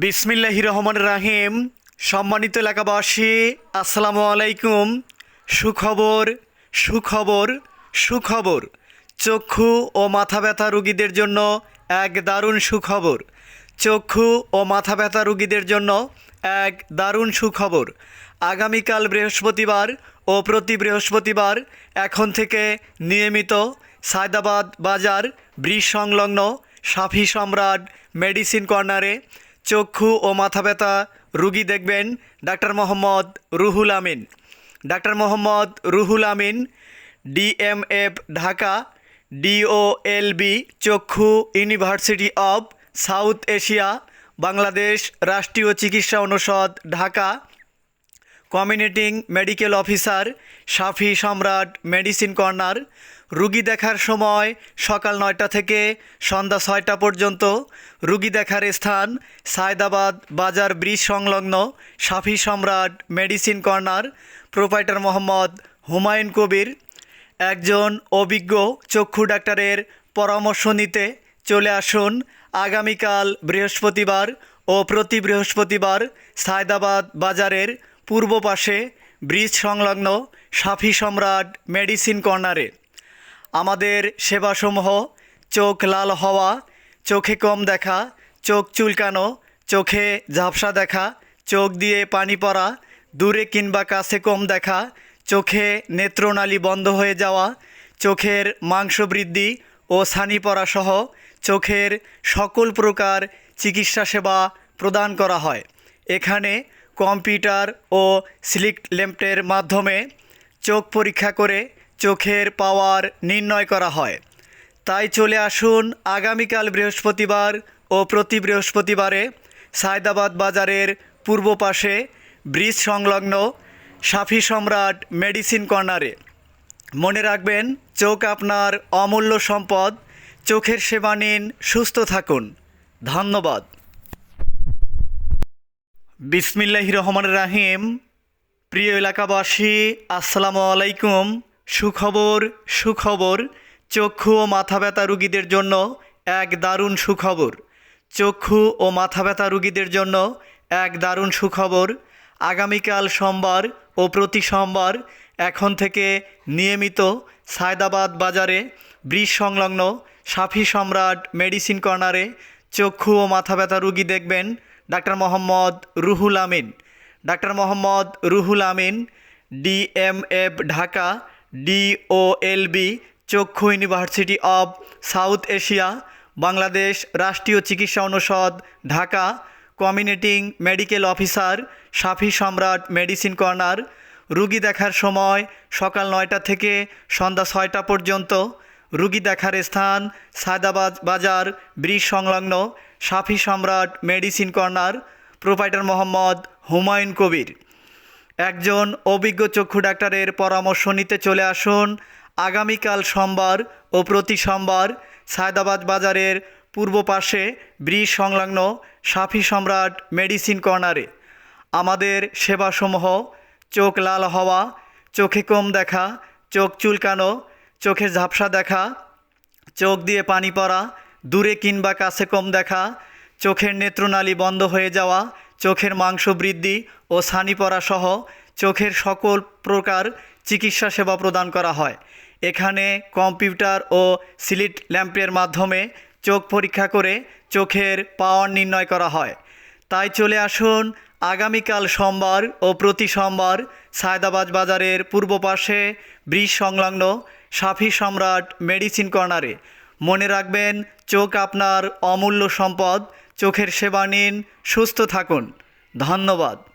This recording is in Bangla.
বিসমিল্লাহি রহমান রাহিম। সম্মানিত এলাকাবাসী, আসসালামু আলাইকুম। সুখবর সুখবর সুখবর। চক্ষু ও মাথা ব্যথা রুগীদের জন্য এক দারুণ সুখবর। চক্ষু ও মাথা ব্যথা রুগীদের জন্য এক দারুণ সুখবর। আগামীকাল বৃহস্পতিবার ও প্রতি বৃহস্পতিবার এখন থেকে নিয়মিত সায়দাবাদ বাজার ব্রিজ সংলগ্ন সাফি সম্রাট মেডিসিন কর্নারে চক্ষু ও মাথা ব্যথা, রুগী দেখবেন doctor Mohammad Ruhul Amin. Doctor Mohammad Ruhul Amin, DMF Dhaka, DOLB চক্ষু university of south Asia, Bangladesh রাষ্ট্রীয় চিকিৎসা অনুষদ Dhaka, community medical officer Safi Samrat medicine corner রুগী দেখার সময় সকাল নয়টা থেকে সন্ধ্যা ছয়টা পর্যন্ত রুগী দেখার স্থান সায়দাবাদ বাজার ব্রিজ সংলগ্ন Safi Samrat medicine corner. Proprietor Mohammad Humayun Kabir একজন অভিজ্ঞ চক্ষু ডাক্তারের পরামর্শ নিতে চলে আসুন আগামীকাল বৃহস্পতিবার ও প্রতি বৃহস্পতিবার সায়দাবাদ বাজারের পূর্ব পাশে ব্রিজ সংলগ্ন সাফি সম্রাট মেডিসিন কর্নারে। আমাদের সেবাসমূহ, চোখ লাল হওয়া, চোখে কম দেখা, চোখ চুলকানো, চোখে ঝাপসা দেখা, চোখ দিয়ে পানি পড়া, দূরে কিংবা কাছে কম দেখা, চোখে নেত্রনালী বন্ধ হয়ে যাওয়া, চোখের মাংস বৃদ্ধি ও ছানি পড়া সহ চোখের সকল প্রকার চিকিৎসা সেবা প্রদান করা হয়। এখানে কম্পিউটার ও স্লিক ল্যাম্পের মাধ্যমে চোখ পরীক্ষা করে চোখের পাওয়ার নির্ণয় করা হয়। তাই চলে আসুন আগামীকাল বৃহস্পতিবার ও প্রতি বৃহস্পতিবারে সায়দাবাদ বাজারের পূর্ব পাশে ব্রিজ সংলগ্ন সাফি সম্রাট মেডিসিন কর্নারে। মনে রাখবেন, চোখ আপনার অমূল্য সম্পদ। চোখের সেবা নিন, সুস্থ থাকুন। ধন্যবাদ। বিসমিল্লাহ রহমান রাহিম। প্রিয় এলাকাবাসী, আসসালামু আলাইকুম। সুখবর সুখবর। চক্ষু ও মাথা ব্যথা রুগীদের জন্য এক দারুণ সুখবর। চক্ষু ও মাথা ব্যথা রুগীদের জন্য এক দারুণ সুখবর। আগামীকাল সোমবার ও প্রতি সোমবার এখন থেকে নিয়মিত সায়দাবাদ বাজারে ব্রিজ সংলগ্ন সাফি সম্রাট মেডিসিন কর্নারে চক্ষু ও মাথা ব্যথা রুগী দেখবেন doctor Mohammad Ruhul Amin. Doctor Mohammad Ruhul Amin DMF Dhaka DOLB চক্ষু university of south Asia Bangladesh রাষ্ট্রীয় চিকিৎসা অনুষদ, Dhaka community medical officer Safi Samrat medicine corner রুগী দেখার সময় সকাল নয়টা থেকে সন্ধ্যা ছয়টা পর্যন্ত, রুগী দেখার স্থান সায়দাবাদ বাজার ব্রিজ সংলগ্ন Safi Samrat medicine corner proprietor Mohammad Humayun Kabir. একজন অভিজ্ঞ চক্ষু ডাক্তারের পরামর্শ নিতে চলে আসুন। আগামীকাল সোমবার ও প্রতি সোমবার সায়দাবাদ বাজারের পূর্ব পাশে ব্রিজ সংলগ্ন সাফি সম্রাট মেডিসিন কর্নারে। আমাদের সেবাসমূহ, চোখ লাল হওয়া, চোখে কম দেখা, চোখ চুলকানো, চোখে ঝাপসা দেখা, চোখ দিয়ে পানি পড়া, দূরে কিংবা কাছে কম দেখা, চোখের নেত্রনালী বন্ধ হয়ে যাওয়া চোখের মাংস বৃদ্ধি ও পড়া সহ চোখের সকল প্রকার চিকিৎসা সেবা প্রদান করা হয়। এখানে কম্পিউটার ও সিলিট ল্যাম্পের মাধ্যমে চোখ পরীক্ষা করে চোখের পাওয়ার নির্ণয় করা হয়। তাই চলে আসুন আগামীকাল সোমবার ও প্রতি সোমবার সায়দাবাদ বাজারের পূর্ব পাশে ব্রিজ সংলগ্ন সাফি সম্রাট মেডিসিন কর্নারে। মনে রাখবেন, চোখ আপনার অমূল্য সম্পদ চোখের সেবা নিন সুস্থ থাকুন। ধন্যবাদ।